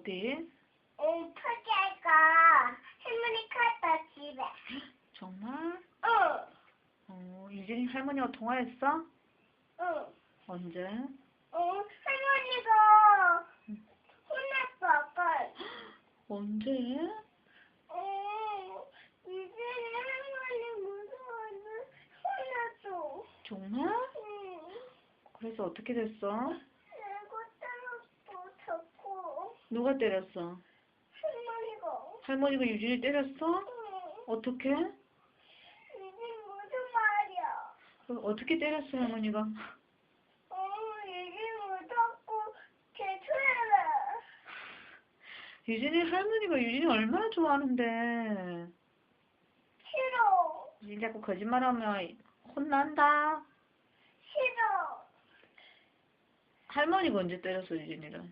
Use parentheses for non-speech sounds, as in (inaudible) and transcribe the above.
어디? 응, 터지가 할머니 갔다 집에. 정말? 응, 어, 유진이 할머니와 통화했어? 응, 언제? 응. 할머니가 혼났어, 아까. (gasps) 언제? 응, 이제는 할머니 무서워서 혼났어. 정말? 응, 그래서 어떻게 됐어? 누가 때렸어? 할머니가. 할머니가 유진이 때렸어? 응, 어떻게? 이제 무슨 말이야? 그 어떻게 때렸어 할머니가? 어, 이제 무섭고 개처래. 유진이 할머니가 유진이 얼마나 좋아하는데 싫어, 유진이 자꾸 거짓말하면 혼난다 싫어. 할머니가 언제 때렸어 유진이를?